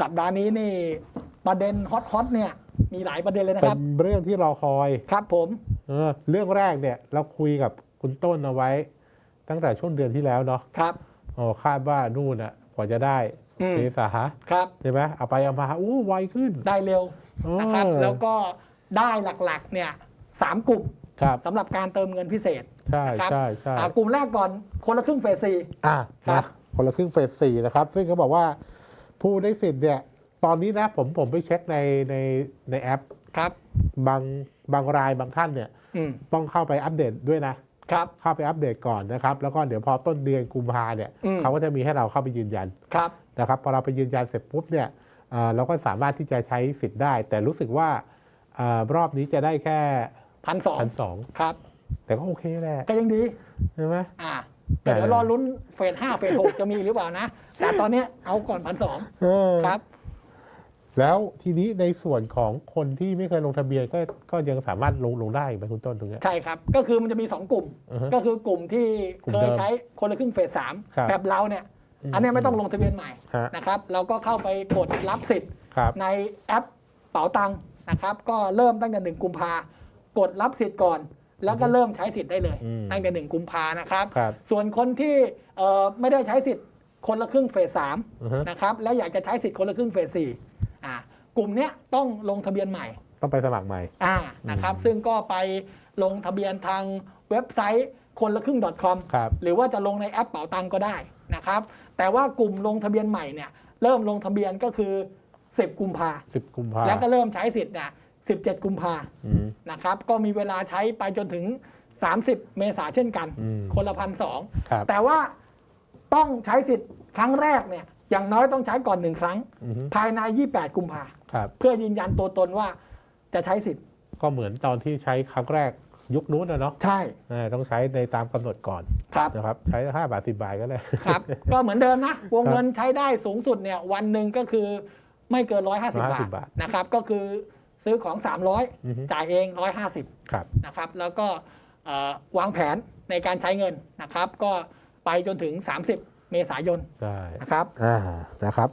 สัปดาห์นี้นี่ประเด็นฮอตฮอตๆเนี่ยมีหลายประเด็นเลยนะเป็ครับ นเรื่องที่รอคอยครับผมเออเรื่องแรกเนี่ยเราคุยกับคุณต้นเอาไว้ ตั้งแต่ช่วงเดือนที่แล้วเนาะครับ อ๋อคาดว่านู่นอะกว่าจะได้อืม เมษาครับ ใช่ไหมเอาไปเอามาอู้ไวขึ้นได้เร็วนะครับ เออแล้วก็ได้หลักๆเนี่ยสามกลุ่มครับสำหรับการเติมเงินพิเศษ ใช่นะครับ ใช่ใช่อ่ากลุ่มแรกก่อนคนละครึ่งเฟสซี อะครันะบ คนละครึ่งเฟสสี่นะครับ ซึ่งเขาบอกว่า ผู้ได้สิทธิ์เนี่ยตอนนี้นะผมผมไปเช็คในในในแอปครับ บางบางรายบางท่านเนี่ยอืมต้องเข้าไปอัปเดตด้วยนะ ครับ เข้าไปอัปเดตก่อนนะครับ แล้วก็เดี๋ยวพอต้นเดือนกุมภาเนี่ยอืม เขาก็จะมีให้เราเข้าไปยืนยันครับ นะครับพอเราไปยืนยันเสร็จปุ๊บเนี่ยเอ่อเราก็สามารถที่จะใช้สิทธิ์ได้ แต่รู้สึกว่าเออรอบนี้จะได้แค่พันสองพันสองครับ แต่ก็โอเคแหละก็ยังดีใช่ไหมอ่า แต่เดี๋ยวรอลุ้นเฟสห้าเฟสหกจะมีหรือเปล่านะ แต่ตอนเนี้ยเอาก่อนพันสองเออครับ แล้วทีนี้ในส่วนของคนที่ไม่เคยลงทะเบียนก็ก็ยังสามารถลงลงได้ไหมคุณต้นตรงเนี้ยใช่ครับ ก็คือมันจะมี 2 กลุ่มอือฮะก็คือกลุ่มที่กลุ่มเคเดิยมใช้คนละครึ่งเฟสสามครับแบบเราเนี่ยอืมอันเนี้ยไม่ต้องลงทะเบียนใหม่ฮะนะครับ เราก็เข้าไปกดรับสิทธิ์ครับในแอปเป๋าตังค์นะครับ ก็เริ่มตั้งแต่หนึ่งกุมภากดรับสิทธิ์ก่อน แล้วก็เริ่มใช้สิทธิ์ได้เลยอืมตั้งแต่หนึ่งกุมภานะครับครับส่วนคนที่เอ่อไม่ได้ใช้สิทธิ์คนละครึ่งเฟสสามอือฮะนะครับและอยากจะใช้สิทธิ์คนละครึ่งเฟสสี่อ่ากลุ่มเนี้ยต้องลงทะเบียนใหม่ ต้องไปสมัครใหม่อ่านะครับอืมซึ่งก็ไปลงทะเบียนทางเว็บไซต์คนละครึ่ง .com ครับหรือว่าจะลงในแอปเป๋าตังก็ได้นะครับ แต่ว่ากลุ่มลงทะเบียนใหม่เนี่ยเริ่มลงทะเบียนก็คือ 10 กุมภาสิบกุมภาแล้วก็เริ่มใช้สิทธิ์เนี่ย 17 กุมภาอืมนะครับ ก็มีเวลาใช้ไปจนถึง 30 เมษาเช่นกันอืมคนละพันสองครับแต่ว่าต้องใช้สิทธิ์ครั้งแรกเนี่ยอย่างน้อยต้องใช้ก่อนหนึ่งครั้งอือฮึภายใน 28 กุมภาครับเพื่อยืนยันตัวตนว่าจะใช้สิทธิ์ ก็เหมือนตอนที่ใช้ครั้งแรกยุคนู้นนะเนาะใช่เออต้องใช้ในตามกำหนดก่อนครับนะครับใช้ห้าบาทสิบาทก็ได้ครับ ก็เหมือนเดิมนะ วงเงินใช้ได้สูงสุดเนี่ยวันหนึ่งก็คือไม่เกิน 150 บาทบาทนะครับ ก็คือ ซื้อของอือฮึ300 จ่ายเอง 150ครับนะครับ แล้วก็เอ่อวางแผนในการใช้เงินนะครับ ก็ไปจนถึง 30 เมษายนใช่นะครับอ่านะครับ